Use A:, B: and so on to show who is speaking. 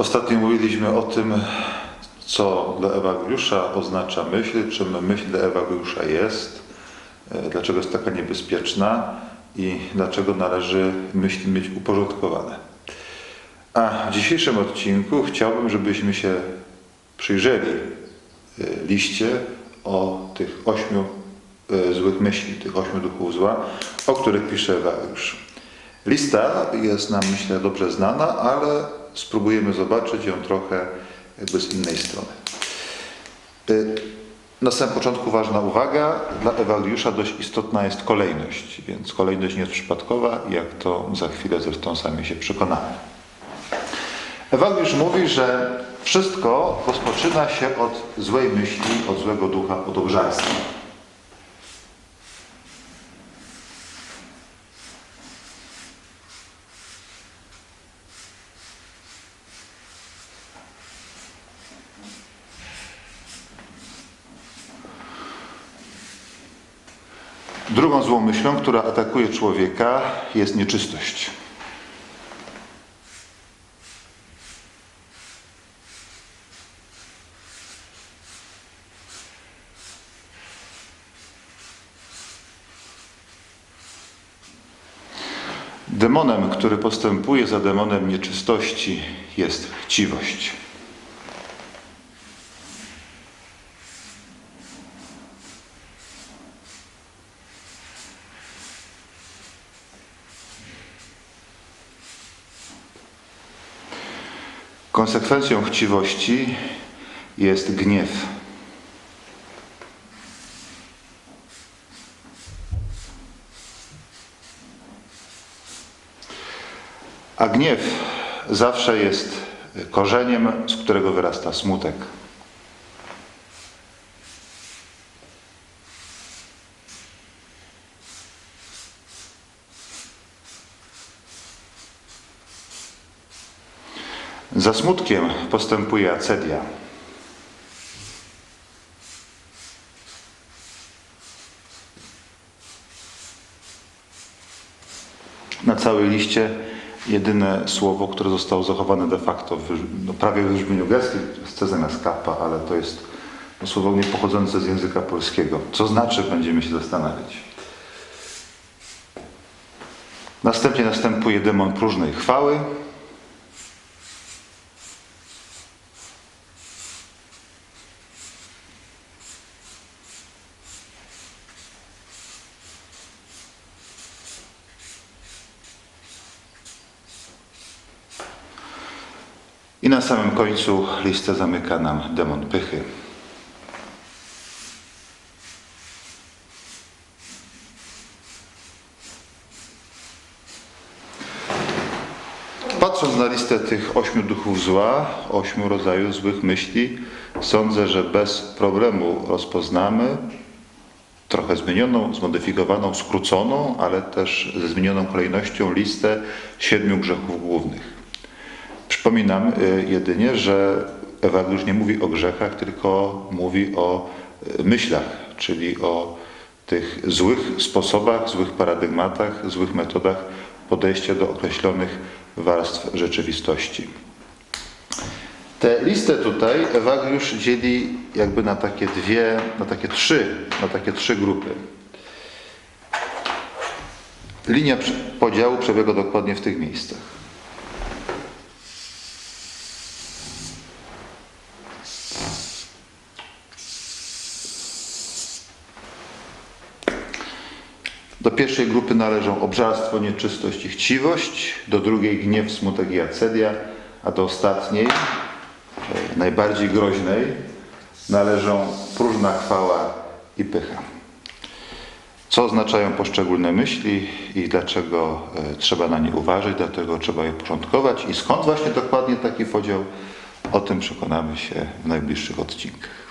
A: Ostatnio mówiliśmy o tym, co dla Ewagriusza oznacza myśl, czym myśl dla Ewagriusza jest, e, dlaczego jest taka niebezpieczna i dlaczego należy myśli mieć uporządkowane. A w dzisiejszym odcinku chciałbym, żebyśmy się przyjrzeli e, liście o tych ośmiu e, złych myśli, tych ośmiu duchów zła, o których pisze Ewagriusz. Lista jest nam, myślę, dobrze znana, ale spróbujemy zobaczyć ją trochę jakby z innej strony. Y, Na samym początku ważna uwaga. Dla Ewagriusza dość istotna jest kolejność, więc kolejność nie jest przypadkowa, jak to za chwilę zresztą sami się przekonamy. Ewagriusz mówi, że wszystko rozpoczyna się od złej myśli, od złego ducha, od obżarstwa. Drugą złą myślą, która atakuje człowieka, jest nieczystość. Demonem, który postępuje za demonem nieczystości, jest chciwość. Konsekwencją chciwości jest gniew. A gniew zawsze jest korzeniem, z którego wyrasta smutek. Za smutkiem postępuje acedia. Na całej liście jedyne słowo, które zostało zachowane de facto w, no, prawie w brzmieniu gestii, jest C zamiast kappa, ale to jest słowo nie pochodzące z języka polskiego. Co znaczy, będziemy się zastanawiać. Następnie następuje demon próżnej chwały. I na samym końcu listę zamyka nam demon pychy. Patrząc na listę tych ośmiu duchów zła, ośmiu rodzajów złych myśli, sądzę, że bez problemu rozpoznamy trochę zmienioną, zmodyfikowaną, skróconą, ale też ze zmienioną kolejnością listę siedmiu grzechów głównych. Przypominam y, jedynie, że Ewagriusz nie mówi o grzechach, tylko mówi o y, myślach, czyli o tych złych sposobach, złych paradygmatach, złych metodach podejścia do określonych warstw rzeczywistości. Tę listę tutaj Ewagriusz dzieli jakby na takie dwie, na takie trzy, na takie trzy grupy. Linia podziału przebiega dokładnie w tych miejscach. Do pierwszej grupy należą obżarstwo, nieczystość i chciwość, do drugiej gniew, smutek i acedia, a do ostatniej, e, najbardziej groźnej, należą próżna chwała i pycha. Co oznaczają poszczególne myśli i dlaczego e, trzeba na nie uważać, dlatego trzeba je porządkować i skąd właśnie dokładnie taki podział, o tym przekonamy się w najbliższych odcinkach.